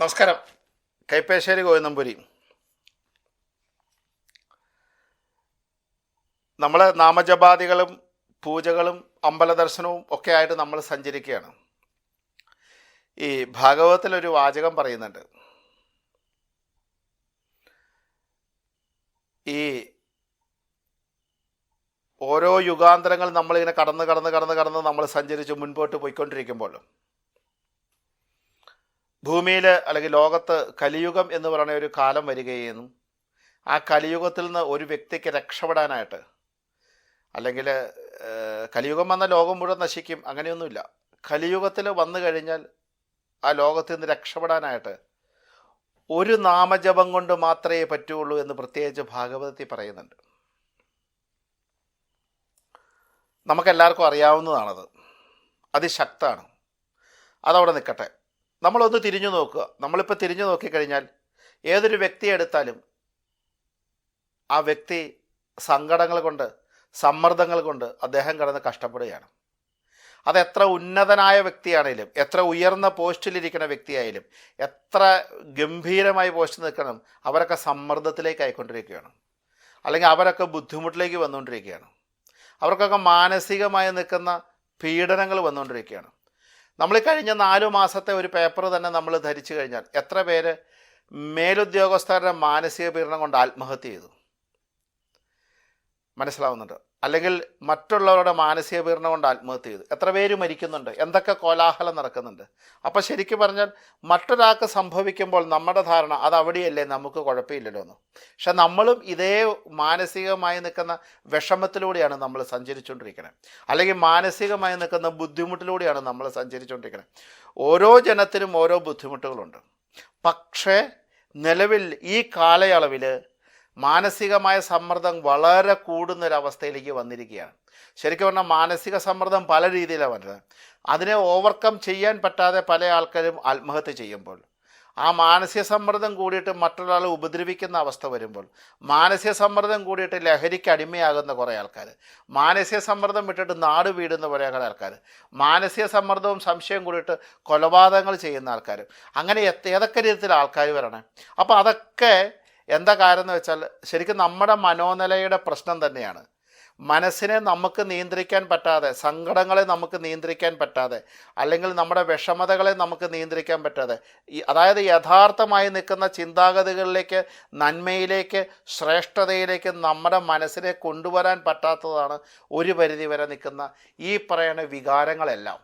നമസ്കാരം. കൈപ്പേശ്ശേരി ഗോവിന്ദമ്പുരി നമ്മൾ നാമജപാദികളും പൂജകളും അമ്പല ദർശനവും ഒക്കെ ആയിട്ട് നമ്മൾ സഞ്ചരിക്കുകയാണ്. ഈ ഭാഗവതത്തിലൊരു വാചകം പറയുന്നുണ്ട്. ഈ ഓരോ യുഗാന്തരങ്ങൾ നമ്മളിങ്ങനെ കടന്ന് കടന്ന് കടന്ന് കടന്ന് നമ്മൾ സഞ്ചരിച്ച് മുൻപോട്ട് പോയിക്കൊണ്ടിരിക്കുമ്പോൾ ഭൂമിയിൽ അല്ലെങ്കിൽ ലോകത്ത് കലിയുഗം എന്ന് പറയുന്ന ഒരു കാലം വരികയെന്നും ആ കലിയുഗത്തിൽ നിന്ന് ഒരു വ്യക്തിക്ക് രക്ഷപ്പെടാനായിട്ട് അല്ലെങ്കിൽ കലിയുഗം വന്ന ലോകം മുഴുവൻ നശിക്കും അങ്ങനെയൊന്നുമില്ല. കലിയുഗത്തിൽ വന്നു കഴിഞ്ഞാൽ ആ ലോകത്തിൽ നിന്ന് രക്ഷപ്പെടാനായിട്ട് ഒരു നാമജപം കൊണ്ട് മാത്രമേ പറ്റുള്ളൂ എന്ന് പ്രത്യേകിച്ച് ഭാഗവതത്തിൽ പറയുന്നുണ്ട്. നമുക്കെല്ലാവർക്കും അറിയാവുന്നതാണത്. അതിശക്തമാണ്. അതവിടെ നിൽക്കട്ടെ. നമ്മളൊന്ന് തിരിഞ്ഞു നോക്കുക. നമ്മളിപ്പോൾ തിരിഞ്ഞു നോക്കിക്കഴിഞ്ഞാൽ ഏതൊരു വ്യക്തിയെ എടുത്താലും ആ വ്യക്തി സങ്കടങ്ങൾ കൊണ്ട് സമ്മർദ്ദങ്ങൾ കൊണ്ട് അദ്ദേഹം കിടന്ന് കഷ്ടപ്പെടുകയാണ്. അത് എത്ര ഉന്നതനായ വ്യക്തിയാണെങ്കിലും എത്ര ഉയർന്ന പോസ്റ്റിലിരിക്കുന്ന വ്യക്തിയായാലും എത്ര ഗംഭീരമായി പോസ്റ്റ് നിൽക്കണം അവരൊക്കെ സമ്മർദ്ദത്തിലേക്ക് ആയിക്കൊണ്ടിരിക്കുകയാണ്. അല്ലെങ്കിൽ അവരൊക്കെ ബുദ്ധിമുട്ടിലേക്ക് വന്നുകൊണ്ടിരിക്കുകയാണ്. അവർക്കൊക്കെ മാനസികമായി നിൽക്കുന്ന പീഡനങ്ങൾ വന്നുകൊണ്ടിരിക്കുകയാണ്. നമ്മൾ കഴിഞ്ഞ നാലു മാസത്തെ ഒരു പേപ്പർ തന്നെ നമ്മൾ ധരിച്ചു കഴിഞ്ഞാൽ എത്ര പേര് മേലുദ്യോഗസ്ഥരുടെ മാനസിക പീഡനം കൊണ്ട് ആത്മഹത്യ ചെയ്തു? മനസ്സിലാവുന്നുണ്ട്. അല്ലെങ്കിൽ മറ്റുള്ളവരുടെ മാനസിക പീഡനം കൊണ്ട് ആത്മഹത്യ ചെയ്തു. എത്ര പേര് മരിക്കുന്നുണ്ട്? എന്തൊക്കെ കോലാഹലം നടക്കുന്നുണ്ട്? അപ്പോൾ ശരിക്കും പറഞ്ഞാൽ മറ്റൊരാൾക്ക് സംഭവിക്കുമ്പോൾ നമ്മുടെ ധാരണ അത് അവിടെയല്ലേ നമുക്ക് കുഴപ്പമില്ലല്ലോ എന്ന്. പക്ഷെ നമ്മളും ഇതേ മാനസികമായി നിൽക്കുന്ന വിഷമത്തിലൂടെയാണ് നമ്മൾ സഞ്ചരിച്ചുകൊണ്ടിരിക്കുന്നത് അല്ലെങ്കിൽ മാനസികമായി നിൽക്കുന്ന ബുദ്ധിമുട്ടിലൂടെയാണ് നമ്മൾ സഞ്ചരിച്ചുകൊണ്ടിരിക്കുന്നത് ഓരോ ജനത്തിനും ഓരോ ബുദ്ധിമുട്ടുകളുണ്ട്. പക്ഷേ നിലവിൽ ഈ കാലയളവിൽ മാനസികമായ സമ്മർദ്ദം വളരെ കൂടുന്നൊരവസ്ഥയിലേക്ക് വന്നിരിക്കുകയാണ്. ശരിക്കും പറഞ്ഞാൽ മാനസിക സമ്മർദ്ദം പല രീതിയിലാണ് വരുന്നത്. അതിനെ ഓവർകം ചെയ്യാൻ പറ്റാതെ പല ആൾക്കാരും ആത്മഹത്യ ചെയ്യുമ്പോൾ ആ മാനസിക സമ്മർദ്ദം കൂടിയിട്ട് മറ്റൊരാളെ ഉപദ്രവിക്കുന്ന അവസ്ഥ വരുമ്പോൾ മാനസിക സമ്മർദ്ദം കൂടിയിട്ട് ലഹരിക്ക് അടിമയാകുന്ന കുറേ ആൾക്കാർ മാനസിക സമ്മർദ്ദം വിട്ടിട്ട് നാട് വീടുന്ന കുറേ ആൾക്കാർ മാനസിക സമ്മർദ്ദവും സംശയം കൂടിയിട്ട് കൊലപാതകങ്ങൾ ചെയ്യുന്ന ആൾക്കാർ അങ്ങനെ ഏതൊക്കെ രീതിയിൽ ആൾക്കാർ വരണേ? അപ്പോൾ അതൊക്കെ എന്താ കാര്യം എന്ന് വെച്ചാൽ ശരിക്കും നമ്മുടെ മനോനിലയുടെ പ്രശ്നം തന്നെയാണ്. മനസ്സിനെ നമുക്ക് നിയന്ത്രിക്കാൻ പറ്റാതെ സങ്കടങ്ങളെ നമുക്ക് നിയന്ത്രിക്കാൻ പറ്റാതെ അല്ലെങ്കിൽ നമ്മുടെ വിഷമതകളെ നമുക്ക് നിയന്ത്രിക്കാൻ പറ്റാതെ അതായത് യഥാർത്ഥമായി നിൽക്കുന്ന ചിന്താഗതികളിലേക്ക് നന്മയിലേക്ക് ശ്രേഷ്ഠതയിലേക്ക് നമ്മുടെ മനസ്സിനെ കൊണ്ടുവരാൻ പറ്റാത്തതാണ് ഒരു പരിധി വരെ നിൽക്കുന്ന ഈ പറയുന്ന വികാരങ്ങളെല്ലാം.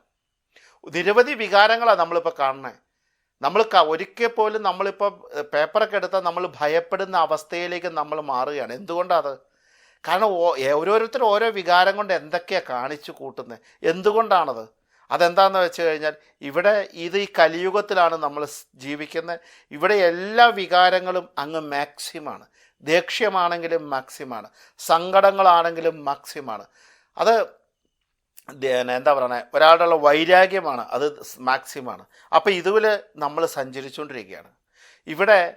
നിരവധി വികാരങ്ങളാണ് നമ്മളിപ്പോൾ കാണുന്നത് നമ്മൾ ഒരിക്കൽ പോലും നമ്മളിപ്പോൾ പേപ്പറൊക്കെ എടുത്താൽ നമ്മൾ ഭയപ്പെടുന്ന അവസ്ഥയിലേക്ക് നമ്മൾ മാറുകയാണ്. എന്തുകൊണ്ടത്? കാരണം ഓരോരുത്തർ ഓരോ വികാരം കൊണ്ട് എന്തൊക്കെയാണ് കാണിച്ചു കൂട്ടുന്നത്? എന്തുകൊണ്ടാണത്? അതെന്താണെന്ന് വെച്ച് കഴിഞ്ഞാൽ ഇവിടെ ഇത് ഈ കലിയുഗത്തിലാണ് നമ്മൾ ജീവിക്കുന്നത്. ഇവിടെ എല്ലാ വികാരങ്ങളും അങ്ങ് മാക്സിമാണ്. ദേഷ്യമാണെങ്കിലും മാക്സിമാണ്. സങ്കടങ്ങളാണെങ്കിലും മാക്സിമാണ്. അത് എന്താ പറയണേ? ഒരാളുടെ വൈരാഗ്യമാണ് അത് മാക്സിമാണ്. അപ്പോൾ ഇതുപോലെ നമ്മൾ സഞ്ചരിച്ചുകൊണ്ടിരിക്കുകയാണ്. ഇവിടെ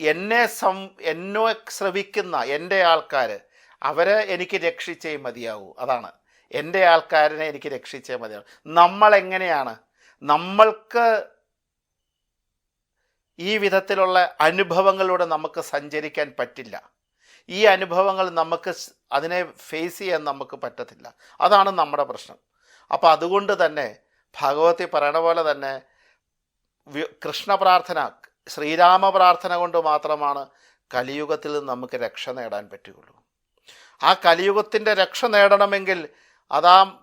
എന്നെ സം എന്നോ ശ്രവിക്കുന്ന എന്റെ ആൾക്കാർ അവരെ എനിക്ക് രക്ഷിച്ചേ മതിയാവൂ. അതാണ്. എന്റെ ആൾക്കാരനെ എനിക്ക് രക്ഷിച്ചേ മതിയാവും. നമ്മളെങ്ങനെയാണ് നമ്മൾക്ക് ഈ വിധത്തിലുള്ള അനുഭവങ്ങളിലൂടെ നമുക്ക് സഞ്ചരിക്കാൻ പറ്റില്ല. ഈ അനുഭവങ്ങൾ നമുക്ക് അതിനെ ഫേസ് ചെയ്യാൻ നമുക്ക് പറ്റത്തില്ല. അതാണ് നമ്മുടെ പ്രശ്നം. അപ്പോൾ അതുകൊണ്ട് തന്നെ ഭഗവതി പറയണ പോലെ തന്നെ കൃഷ്ണ പ്രാർത്ഥന ശ്രീരാമ പ്രാർത്ഥന കൊണ്ട് മാത്രമാണ് കലിയുഗത്തിൽ നിന്ന് നമുക്ക് രക്ഷ നേടാൻ പറ്റുകയുള്ളൂ. ആ കലിയുഗത്തിന്റെ രക്ഷ നേടണമെങ്കിൽ അതാ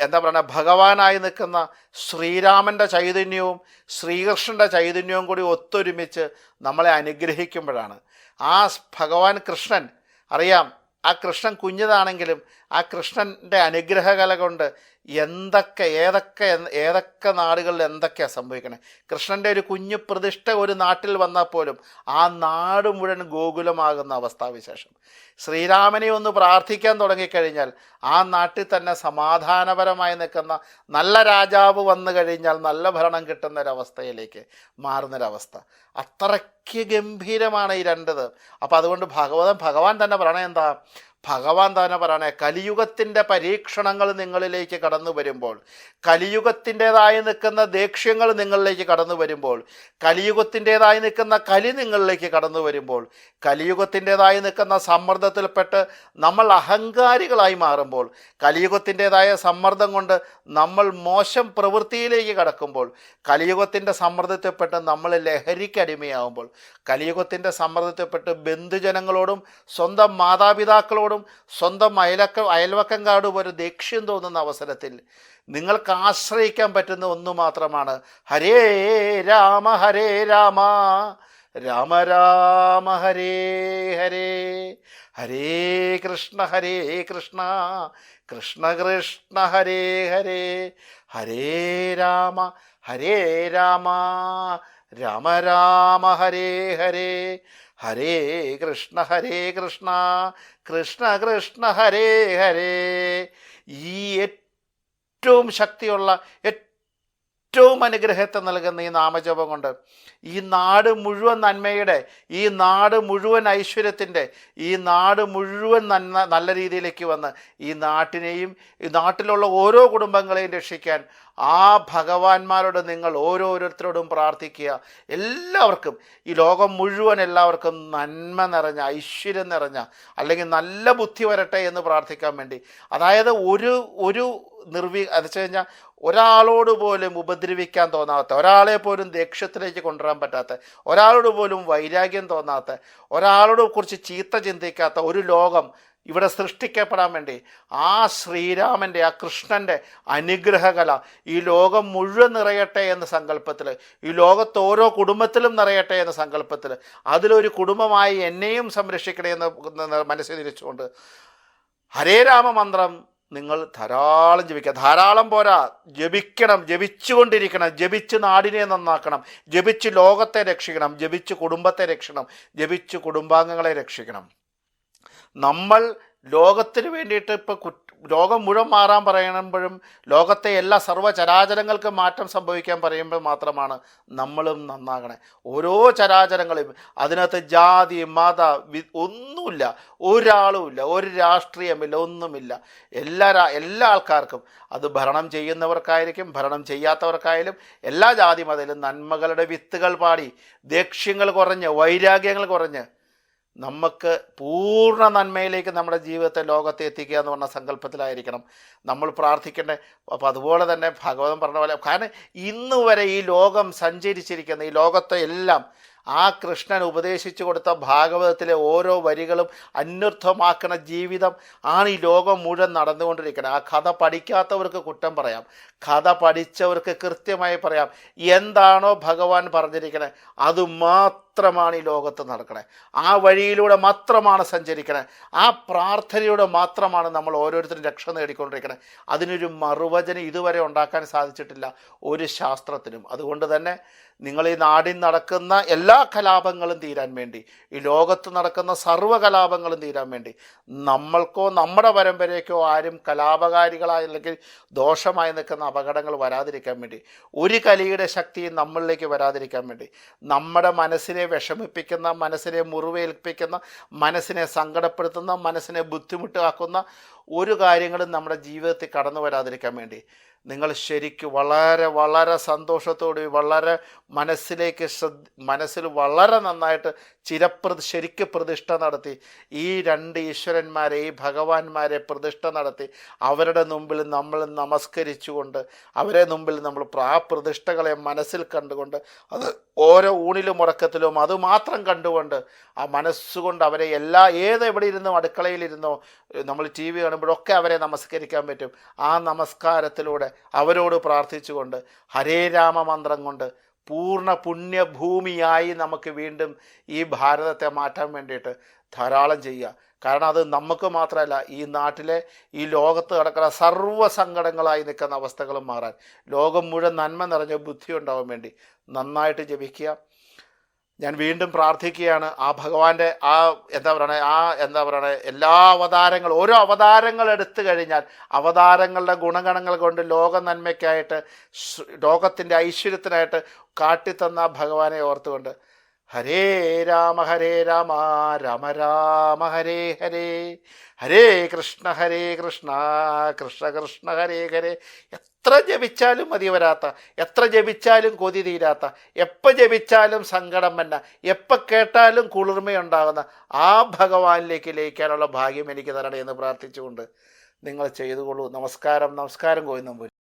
എന്താ പറയുക ഭഗവാനായി നിൽക്കുന്ന ശ്രീരാമന്റെ ചൈതന്യവും ശ്രീകൃഷ്ണന്റെ ചൈതന്യവും കൂടി ഒത്തൊരുമിച്ച് നമ്മളെ അനുഗ്രഹിക്കുമ്പോഴാണ്. ആ ഭഗവാൻ കൃഷ്ണൻ അറിയാം ആ കൃഷ്ണൻ കുഞ്ഞതാണെങ്കിലും ആ കൃഷ്ണന്റെ അനുഗ്രഹകല കൊണ്ട് എന്തൊക്കെ ഏതൊക്കെ ഏതൊക്കെ നാടുകളിൽ എന്തൊക്കെയാണ് സംഭവിക്കണേ? കൃഷ്ണന്റെ ഒരു കുഞ്ഞു പ്രതിഷ്ഠ ഒരു നാട്ടിൽ വന്നാൽ പോലും ആ നാട് മുഴുവൻ ഗോകുലമാകുന്ന അവസ്ഥാവിശേഷം. ശ്രീരാമനെ ഒന്ന് പ്രാർത്ഥിക്കാൻ തുടങ്ങിക്കഴിഞ്ഞാൽ ആ നാട്ടിൽ തന്നെ സമാധാനപരമായി നിൽക്കുന്ന നല്ല രാജാവ് വന്നു കഴിഞ്ഞാൽ നല്ല ഭരണം കിട്ടുന്ന ഒരവസ്ഥയിലേക്ക് മാറുന്നൊരവസ്ഥ. അത്രയ്ക്ക് ഗംഭീരമാണ് ഈ രണ്ടത്. അപ്പോൾ അതുകൊണ്ട് ഭഗവതം ഭഗവാൻ തന്നെ പറയണത് എന്താ? ഭഗവാൻ തന്നെ പറയണേ കലിയുഗത്തിന്റെ പരീക്ഷണങ്ങൾ നിങ്ങളിലേക്ക് കടന്നു വരുമ്പോൾ കലിയുഗത്തിന്റെതായി നിൽക്കുന്ന ദേക്ഷ്യങ്ങൾ നിങ്ങളിലേക്ക് കടന്നു വരുമ്പോൾ കലിയുഗത്തിന്റെതായി നിൽക്കുന്ന കലി നിങ്ങളിലേക്ക് കടന്നു വരുമ്പോൾ കലിയുഗത്തിന്റെതായി നിൽക്കുന്ന സമ്മർദ്ദത്തിൽപ്പെട്ട് നമ്മൾ അഹങ്കാരികളായി മാറുമ്പോൾ കലിയുഗത്തിന്റെതായ സമ്മർദ്ദം കൊണ്ട് നമ്മൾ മോശം പ്രവൃത്തിയിലേക്ക് കടക്കുമ്പോൾ കലിയുഗത്തിന്റെ സമ്മർദ്ദത്തിൽപ്പെട്ട് നമ്മൾ ലഹരിക്കടിമയാകുമ്പോൾ കലിയുഗത്തിന്റെ സമ്മർദ്ദത്തിൽപ്പെട്ട് ബന്ധുജനങ്ങളോടും സ്വന്തം മാതാപിതാക്കളോടും സ്വന്തം അയലക്ക അയൽവക്കങ്കാടും ഒരു ദേഷ്യം തോന്നുന്ന അവസരത്തിൽ നിങ്ങൾക്ക് ആശ്രയിക്കാൻ പറ്റുന്ന ഒന്ന് മാത്രമാണ്. ഹരേ രാമ ഹരേ രാമ. രാമ രാമ ഹരേ ഹരേ. ഹരേ കൃഷ്ണ ഹരേ കൃഷ്ണ. കൃഷ്ണ കൃഷ്ണ ഹരേ ഹരേ. ഹരേ രാമ ഹരേ രാമ. രാമ രാമ ഹരേ ഹരേ. ഹരേ കൃഷ്ണ ഹരേ കൃഷ്ണ കൃഷ്ണ കൃഷ്ണ ഹരേ ഹരേ. ഈ ഏറ്റവും ശക്തിയുള്ള ഏറ്റവും അനുഗ്രഹത്തെ നൽകുന്ന ഈ നാമജപം കൊണ്ട് ഈ നാട് മുഴുവൻ നന്മയുടെ ഈ നാട് മുഴുവൻ ഐശ്വര്യത്തിന്റെ ഈ നാട് മുഴുവൻ നന്മ നല്ല രീതിയിലേക്ക് വന്ന് ഈ നാട്ടിനെയും ഈ നാട്ടിലുള്ള ഓരോ കുടുംബങ്ങളെയും രക്ഷിക്കാൻ ആ ഭഗവാന്മാരോട് നിങ്ങൾ ഓരോരുത്തരോടും പ്രാർത്ഥിക്കുക. എല്ലാവർക്കും ഈ ലോകം മുഴുവൻ എല്ലാവർക്കും നന്മ നിറഞ്ഞ ഐശ്വര്യം നിറഞ്ഞ അല്ലെങ്കിൽ നല്ല ബുദ്ധി വരട്ടെ എന്ന് പ്രാർത്ഥിക്കാൻ വേണ്ടി. അതായത് ഒരു ഒരു നിർവി വെച്ച് കഴിഞ്ഞാൽ ഒരാളോട് പോലും ഉപദ്രവിക്കാൻ തോന്നാത്ത ഒരാളെ പോലും ദേഷ്യത്തിലേക്ക് കൊണ്ടുവരാൻ പറ്റാത്ത ഒരാളോട് പോലും വൈരാഗ്യം തോന്നാത്ത ഒരാളോട് കുറിച്ച് ചീത്ത ചിന്തിക്കാത്ത ഒരു ലോകം ഇവിടെ സൃഷ്ടിക്കപ്പെടാൻ വേണ്ടി ആ ശ്രീരാമന്റെ ആ കൃഷ്ണന്റെ അനുഗ്രഹകല ഈ ലോകം മുഴുവൻ നിറയട്ടെ എന്ന സങ്കല്പത്തിൽ ഈ ലോകത്ത് ഓരോ കുടുംബത്തിലും നിറയട്ടെ എന്ന സങ്കല്പത്തിൽ അതിലൊരു കുടുംബമായി എന്നെയും സംരക്ഷിക്കണേ എന്ന് മനസ്സിൽ തിരിച്ചുകൊണ്ട് ഹരേ രാമ മന്ത്രം നിങ്ങൾ ധാരാളം ജപിക്കുക ധാരാളം പോരാ. ജപിക്കണം ജപിച്ചുകൊണ്ടിരിക്കണം. ജപിച്ച് നാടിനെ നന്നാക്കണം. ജപിച്ച് ലോകത്തെ രക്ഷിക്കണം. ജപിച്ച് കുടുംബത്തെ രക്ഷിക്കണം. ജപിച്ച് കുടുംബാംഗങ്ങളെ രക്ഷിക്കണം. നമ്മൾ ലോകത്തിന് വേണ്ടിയിട്ട് ഇപ്പോൾ ലോകം മുഴുവൻ മാറാൻ പറയുമ്പോഴും ലോകത്തെ എല്ലാ സർവചരാചരങ്ങൾക്കും മാറ്റം സംഭവിക്കാൻ പറയുമ്പോൾ മാത്രമാണ് നമ്മളും നന്നാകണേ. ഓരോ ചരാചരങ്ങളും അതിനകത്ത് ജാതി മത ഒന്നുമില്ല. ഒരാളുമില്ല ഒരു രാഷ്ട്രീയമില്ല ഒന്നുമില്ല. എല്ലാ എല്ലാ ആൾക്കാർക്കും അത് ഭരണം ചെയ്യുന്നവർക്കായിരിക്കും ഭരണം ചെയ്യാത്തവർക്കായാലും എല്ലാ ജാതി മതയിലും നന്മകളുടെ വിത്തുകൾ പാടി ദേക്ഷ്യങ്ങൾ കുറഞ്ഞ് വൈരാഗ്യങ്ങൾ കുറഞ്ഞ് നമുക്ക് പൂർണ നന്മയിലേക്ക് നമ്മുടെ ജീവിതത്തെ ലോകത്തെ എത്തിക്കുക എന്ന് പറഞ്ഞ സങ്കല്പത്തിലായിരിക്കണം. നമ്മൾ പ്രാർത്ഥിക്കേണ്ടത് അപ്പോൾ അതുപോലെ തന്നെ ഭഗവതം പറഞ്ഞ പോലെ കാരണം ഇന്ന് വരെ ഈ ലോകം സഞ്ചരിച്ചിരിക്കുന്ന ഈ ലോകത്തെ എല്ലാം ആ കൃഷ്ണൻ ഉപദേശിച്ചു കൊടുത്ത ഭാഗവതത്തിലെ ഓരോ വരികളും അന്വർത്ഥമാക്കുന്ന ജീവിതം ആണ് ഈ ലോകം മുഴുവൻ നടന്നുകൊണ്ടിരിക്കുന്നത്. ആ കഥ പഠിക്കാത്തവർക്ക് കുറ്റം പറയാം. കഥ പഠിച്ചവർക്ക് കൃത്യമായി പറയാം. എന്താണോ ഭഗവാൻ പറഞ്ഞിരിക്കുന്നത് അത് മാത്രമാണ് ഈ ലോകത്ത് നടക്കണേ. ആ വഴിയിലൂടെ മാത്രമാണ് സഞ്ചരിക്കണേ. ആ പ്രാർത്ഥനയിലൂടെ മാത്രമാണ് നമ്മൾ ഓരോരുത്തരും രക്ഷ നേടിക്കൊണ്ടിരിക്കുന്നത് അതിനൊരു മറുവചനം ഇതുവരെ ഉണ്ടാക്കാൻ സാധിച്ചിട്ടില്ല ഒരു ശാസ്ത്രത്തിനും. അതുകൊണ്ട് തന്നെ നിങ്ങൾ ഈ നാടിൽ നടക്കുന്ന എല്ലാ കലാപങ്ങളും തീരാൻ വേണ്ടി ഈ ലോകത്ത് നടക്കുന്ന സർവ കലാപങ്ങളും തീരാൻ വേണ്ടി നമ്മൾക്കോ നമ്മുടെ പരമ്പരയ്ക്കോ ആരും കലാപകാരികളായ അല്ലെങ്കിൽ ദോഷമായി നിൽക്കുന്ന അപകടങ്ങൾ വരാതിരിക്കാൻ വേണ്ടി ഒരു കലിയുടെ ശക്തിയും നമ്മളിലേക്ക് വരാതിരിക്കാൻ വേണ്ടി നമ്മുടെ മനസ്സിനെ വിഷമിപ്പിക്കുന്ന മനസ്സിനെ മുറിവേൽപ്പിക്കുന്ന മനസ്സിനെ സങ്കടപ്പെടുത്തുന്ന മനസ്സിനെ ബുദ്ധിമുട്ടാക്കുന്ന ഒരു കാര്യങ്ങളും നമ്മുടെ ജീവിതത്തിൽ കടന്നു വരാതിരിക്കാൻ വേണ്ടി നിങ്ങൾ ശരിക്കും വളരെ വളരെ സന്തോഷത്തോടെ വളരെ മനസ്സിലേക്ക് ശ്രദ്ധ മനസ്സിൽ വളരെ നന്നായിട്ട് ചിരപ്രതി ശരിക്ക് പ്രതിഷ്ഠ നടത്തി ഈ രണ്ട് ഈശ്വരന്മാരെ ഈ ഭഗവാന്മാരെ പ്രതിഷ്ഠ നടത്തി അവരുടെ മുമ്പിൽ നമ്മൾ നമസ്കരിച്ചുകൊണ്ട് അവരെ മുമ്പിൽ നമ്മൾ ആ പ്രതിഷ്ഠകളെ മനസ്സിൽ കണ്ടുകൊണ്ട് അത് ഓരോ ഊണിലും ഉറക്കത്തിലും അതുമാത്രം കണ്ടുകൊണ്ട് ആ മനസ്സുകൊണ്ട് അവരെ എല്ലാ ഏത് എവിടെ ഇരുന്നോ അടുക്കളയിലിരുന്നോ നമ്മൾ ടി വി കാണുമ്പോഴൊക്കെ അവരെ നമസ്കരിക്കാൻ പറ്റും. ആ നമസ്കാരത്തിലൂടെ അവരോട് പ്രാർത്ഥിച്ചുകൊണ്ട് ഹരേ രാമ മന്ത്രം കൊണ്ട് പൂർണ പുണ്യഭൂമിയായി നമുക്ക് വീണ്ടും ഈ ഭാരതത്തെ മാറ്റാൻ വേണ്ടിയിട്ട് ധാരാളം ചെയ്യുക. കാരണം അത് നമുക്ക് മാത്രമല്ല ഈ നാട്ടിലെ ഈ ലോകത്ത് കിടക്കുന്ന സർവ സങ്കടങ്ങളായി നിൽക്കുന്ന അവസ്ഥകളും മാറാൻ. ലോകം മുഴുവൻ നന്മ നിറഞ്ഞ ബുദ്ധി ഉണ്ടാവാൻ വേണ്ടി നന്നായിട്ട് ജപിക്കുക. ഞാൻ വീണ്ടും പ്രാർത്ഥിക്കുകയാണ്. ആ ഭഗവാന്റെ ആ എന്താ പറയണേ ആ എന്താ പറയണേ എല്ലാ അവതാരങ്ങൾ ഓരോ അവതാരങ്ങൾ എടുത്തു കഴിഞ്ഞാൽ അവതാരങ്ങളുടെ ഗുണഗണങ്ങൾ കൊണ്ട് ലോക നന്മയ്ക്കായിട്ട് ലോകത്തിന്റെ ഐശ്വര്യത്തിനായിട്ട് കാട്ടിത്തന്ന ഭഗവാനെ ഓർത്തുകൊണ്ട് ഹരേ രാമ ഹരേ രാമ രാമ രാമ ഹരേ ഹരേ. ഹരേ കൃഷ്ണ ഹരേ കൃഷ്ണ കൃഷ്ണ കൃഷ്ണ ഹരേ ഹരേ. എത്ര ജപിച്ചാലും മതി വരാത്ത എത്ര ജപിച്ചാലും കൊതി തീരാത്ത എപ്പോൾ ജപിച്ചാലും സങ്കടം വന്ന എപ്പോൾ കേട്ടാലും കുളിർമയുണ്ടാകുന്ന ആ ഭഗവാനിലേക്ക് ലയിക്കാനുള്ള ഭാഗ്യം എനിക്ക് തരണേ എന്ന് പ്രാർത്ഥിച്ചുകൊണ്ട് നിങ്ങൾ ചെയ്തുകൊള്ളൂ. നമസ്കാരം നമസ്കാരം കോയിന്നമ്പൂരി